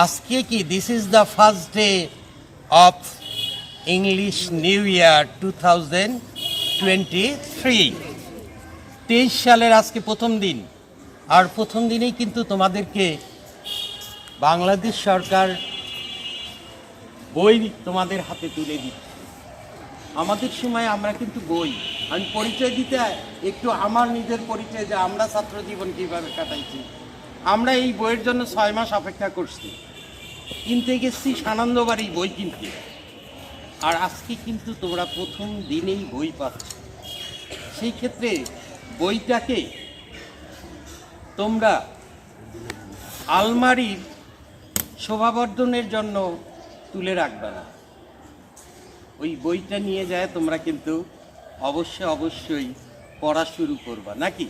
আজকে কি this is the first day of English new year two thousand twenty three তেইশ সালের আজকে প্রথম দিন। আর প্রথম দিনেই কিন্তু তোমাদেরকে বাংলাদেশ সরকার বই তোমাদের হাতে তুলে দিচ্ছে। আমাদের সময় আমরা কিন্তু বই। আমি পরিচয় দিতে একটু আমার নিজের পরিচয় যে আমরা ছাত্র জীবন কীভাবে কাটাইছি। আমরা এই বইয়ের জন্য ছয় মাস অপেক্ষা করছি। কিনতে গেছি সানন্দবাড়ি বই কিনতে। আর আজকে কিন্তু তোমরা প্রথম দিনেই বই পাচ্ছ। সেই ক্ষেত্রে বইটাকে তোমরা আলমারির শোভাবর্ধনের জন্য তুলে রাখবে না। ওই বইটা নিয়ে যায় তোমরা কিন্তু অবশ্যই অবশ্যই পড়া শুরু করবা, নাকি?